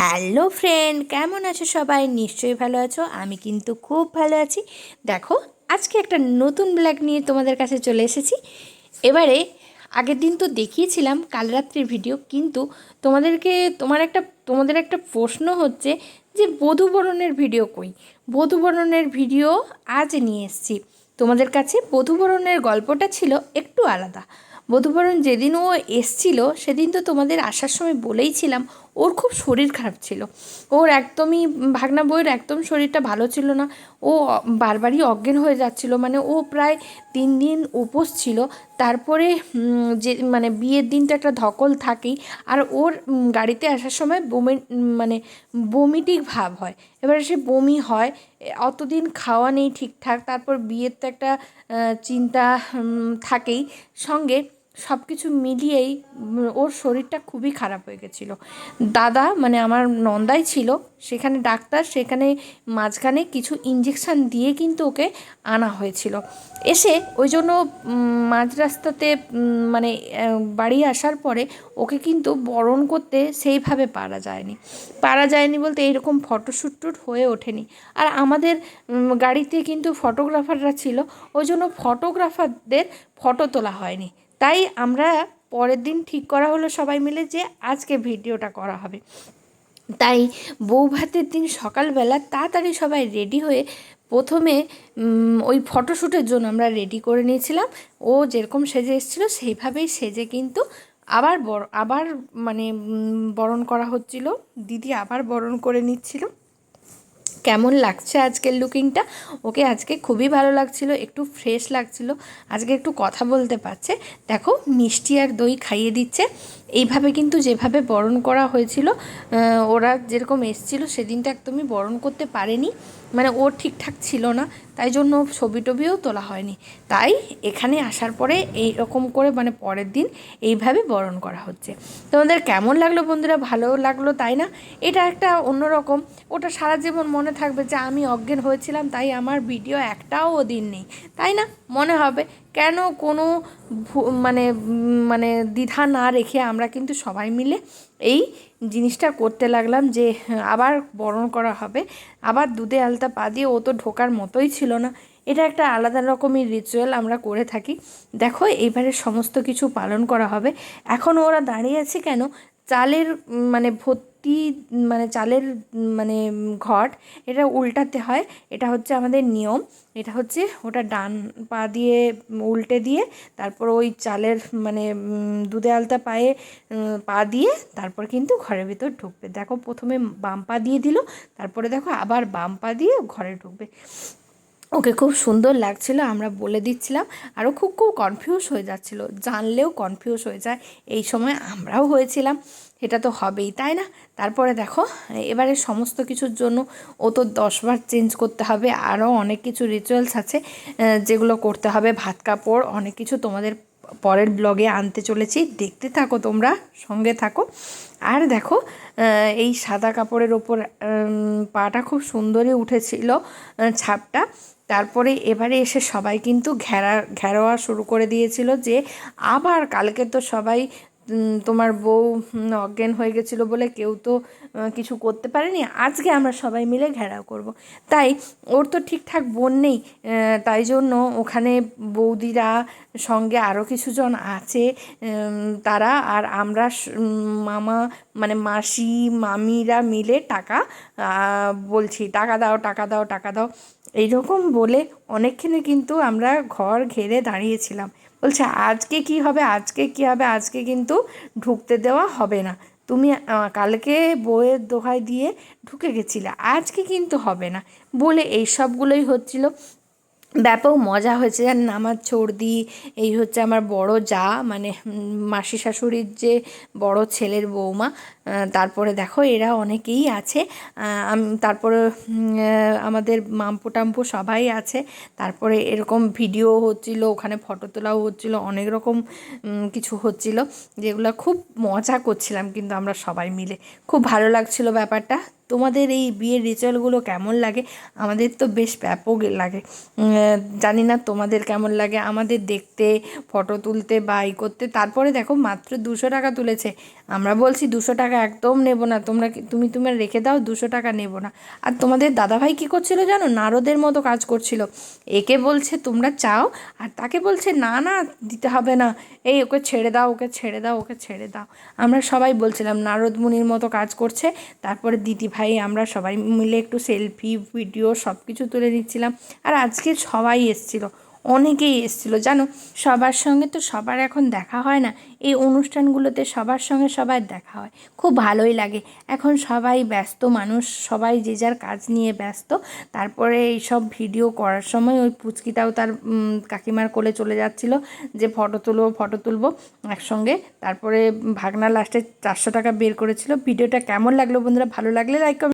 Hello friend, কেমন আছো সবাই? নিশ্চয়ই ভালো আছো, আমি কিন্তু খুব ভালো আছি। দেখো, আজকে একটা নতুন ব্ল্যাগ নিয়ে তোমাদের কাছে চলে এসেছি। এবারে, আগের দিন তো দেখিয়েছিলাম, কাল রাত্রির ভিডিও কিন্তু তোমাদেরকে, তোমার একটা, তোমাদের একটা প্রশ্ন হচ্ছে যে বধুবরণের ভিডিও কই? বধুবরণের ভিডিও আজ নিয়ে এসেছি। তোমাদের কাছে বধুবরণের গল্পটা ছিল একটু আলাদা। বধুবরণ যেদিন ও এসছিল, সেদিন তো তোমাদের আসার সময় বলেইছিলাম ওর খুব শরীর খারাপ ছিল। ওর একদমই ভাগনা বইয়ের একদম শরীরটা ভালো ছিল না। ও বারবারই অজ্ঞান হয়ে যাচ্ছিল। মানে ও প্রায় তিন দিন উপোস ছিল। তারপরে যে মানে বিয়ের দিনটা একটা ধকল থাকেই। আর ওর গাড়িতে আসার সময় বমি মানে বমিটিক ভাব হয়। এবারে সে বমি হয়। অতদিন খাওয়া নেই ঠিকঠাক। তারপর বিয়ের তো একটা চিন্তা থাকেই। সঙ্গে সব কিছু মিলিয়েই ওর শরীরটা খুবই খারাপ হয়ে গেছিল। দাদা মানে আমার নন্দাই ছিল, সেখানে ডাক্তার, সেখানে মাঝখানে কিছু ইঞ্জেকশান দিয়ে কিন্তু ওকে আনা হয়েছিল। এসে ওই জন্য মাঝ রাস্তাতে মানে বাড়ি আসার পরে ওকে কিন্তু বরণ করতে সেইভাবে পারা যায়নি। পারা যায়নি বলতে এইরকম ফটোশ্যুট টুট হয়ে ওঠেনি। আর আমাদের গাড়িতে কিন্তু ফটোগ্রাফাররা ছিল, ওই জন্য ফটোগ্রাফারদের ফটো তোলা হয়নি। তাই আমরা পরের দিন ঠিক করা হলো সবাই মিলে যে আজকে ভিডিওটা করা হবে। তাই বউ ভাতের দিন সকালবেলা তাড়াতাড়ি সবাই রেডি হয়ে প্রথমে ওই ফটোশ্যুটের জন্য আমরা রেডি করে নিয়েছিলাম। ও যেরকম সেজে এসেছিল সেইভাবেই সেজে কিন্তু আবার বর, আবার মানে বরণ করা হচ্ছিল। দিদি আবার বরণ করে নিচ্ছিল। কেমন লাগছে আজকের লুকিংটা? ওকে আজকে খুবই ভালো লাগছিল, একটু ফ্রেশ লাগছিল। আজকে একটু কথা বলতে পারছে। দেখো, মিষ্টি আর দই খাইয়ে দিচ্ছে। এইভাবে কিন্তু যেভাবে বরণ করা হয়েছিল ওরা যেরকম এসছিল, সেদিনটা একদমই বরণ করতে পারেনি। মানে ও ঠিকঠাক ছিল না, তাই জন্য ছবি টবিও তোলা হয়নি। তাই এখানে আসার পরে এই রকম করে মানে পরের দিন এইভাবে বরণ করা হচ্ছে। তোমাদের কেমন লাগল বন্ধুরা? ভালো লাগল তাই না? এটা একটা অন্যরকম, ওটা সারা জীবন মনে থাকবে যে আমি অজ্ঞান হয়েছিলাম, তাই আমার ভিডিও একটাও ওদিন নেই। তাই না? মনে হবে। কেন কোনো মানে মানে দ্বিধা না রেখে আমরা কিন্তু সবাই মিলে এই জিনিসটা করতে লাগলাম যে, আবার বরণ করা হবে। আবার দুধে আলতা পা দিয়ে ও তো ঢোকার মতোই ছিল না। এটা একটা আলাদা রকমের রিচুয়াল আমরা করে থাকি। দেখো, এইবারে সমস্ত কিছু পালন করা হবে। এখন ওরা দাঁড়িয়ে আছে কেন? চালের মানে ভর্তি উম, মানে চালের মানে ঘট এটা উল্টাতে হয়। এটা হচ্ছে আমাদের নিয়ম। এটা হচ্ছে ওটা ডান পা দিয়ে উল্টে দিয়ে তারপর ওই চালের মানে দুধে আলতা পায়ে পা দিয়ে তারপর কিন্তু ঘরের ভিতর ঢুকবে। দেখো প্রথমে বাম পা দিয়ে দিল তারপরে দেখো আবার বাম পা দিয়ে ঘরে ঢুকবে। ওকে খুব সুন্দর লাগছিল আমরা বলে দিচ্ছিলাম। আরও খুব খুব কনফিউজ হয়ে যাচ্ছিল। জানলেও কনফিউজ হয়ে যায়। এই সময় আমরাও হয়েছিলাম। এটা তো হবেই, তাই না? তারপরে দেখো, এবারে সমস্ত কিছুর জন্য ও তো দশবার চেঞ্জ করতে হবে আরও অনেক কিছু রিচুয়ালস আছে যেগুলো করতে হবে, ভাত কাপড়, অনেক কিছু তোমাদের পরের ব্লগে আনতে চলেছি, দেখতে থাকো তোমরা, সঙ্গে থাকো। আর দেখো এই সাদা কাপড়ের ওপর পাটা খুব সুন্দরই উঠেছিল ছাপটা। তারপরে এবারে এসে সবাই কিন্তু ঘেরা, ঘেরোয়া শুরু করে দিয়েছিল যে, আবার কালকে তো সবাই তোমার বউ অজ্ঞান হয়ে গেছিল বলে কেউ তো কিছু করতে পারেনি আজকে আমরা সবাই মিলে ঘেরাও করব। তাই ওর তো ঠিকঠাক বোন নেই তাই জন্য ওখানে বৌদিরা সঙ্গে আরও কিছুজন আছে তারা আর আমরা মামা মানে মাসি, মামিরা মিলে টাকা বলছি টাকা দাও টাকা দাও টাকা দাও, এইরকম বলে অনেকক্ষণে কিন্তু আমরা ঘর ঘেরে দাঁড়িয়েছিলাম বলছে, আজকে কি হবে? আজকে কি হবে? আজকে কিন্তু ঢুকতে দেওয়া হবে না। তুমি কালকে বইয়ের দোহায় দিয়ে ঢুকে গেছিলে। আজকে কিন্তু হবে না। বলে এই সবগুলোই হচ্ছিল। ব্যাপক মজা হয়েছে। আর আমার ছর্দি এই হচ্ছে আমার বড় যা মানে মাসি শাশুড়ির যে বড় ছেলের বৌমা তারপরে দেখো এরা অনেকেই আছে। তারপরে আমাদের মাম্পু টাম্পু সবাই আছে। তারপরে এরকম ভিডিও হচ্ছিল, ওখানে ফটো তোলাও হচ্ছিল, অনেক রকম কিছু হচ্ছিল, যেগুলো খুব মজা করছিলাম কিন্তু আমরা সবাই মিলে। খুব ভালো লাগছিল ব্যাপারটা। তোমাদের এই বিয়ের রিচুয়ালগুলো কেমন লাগে? আমাদের তো বেশ ব্যাপক লাগে। জানি না তোমাদের কেমন লাগে। আমাদের দেখতে, ফটো তুলতে বা করতে, তারপরে দেখো মাত্র দুশো টাকা তুলেছে। আমরা বলছি দুশো টাকা একদম নেব না। তোমরা তুমি তোমার রেখে দাও, দুশো টাকা নেব না। আর তোমাদের দাদাভাই কী করছিল জানো? নারদের মতো কাজ করছিল। একে বলছে, তোমরা চাও? আর তাকে বলছে, না না, দিতে হবে না। এই ওকে ছেড়ে দাও, ওকে ছেড়ে দাও, ওকে ছেড়ে দাও। আমরা সবাই বলছিলাম, নারদ মুনির মতো কাজ করছে। তারপরে দিদি ভাই, আমরা সবাই মিলে একটু সেলফি, ভিডিও সব কিছু তুলে নিচ্ছিলাম আর আজকে সবাই এসেছিল। অনেকেই এসেছিল। জানো, সবার সঙ্গে তো সবার এখন দেখা হয় না। এই অনুষ্ঠানগুলোতে সবার সঙ্গে সবার দেখা হয়। খুব ভালোই লাগে। এখন সবাই ব্যস্ত, মানুষ সবাই যে যার কাজ নিয়ে ব্যস্ত। তারপরে এই সব ভিডিও করার সময় ওই পুচকিটাও তার কাকিমার কোলে চলে যাচ্ছিল যে ফটো তুলবো ফটো তুলবো একসঙ্গে। তারপরে ভাগনা লাস্টে চারশো টাকা বের করেছিল। ভিডিওটা কেমন লাগল বন্ধুরা? ভালো লাগলে লাইক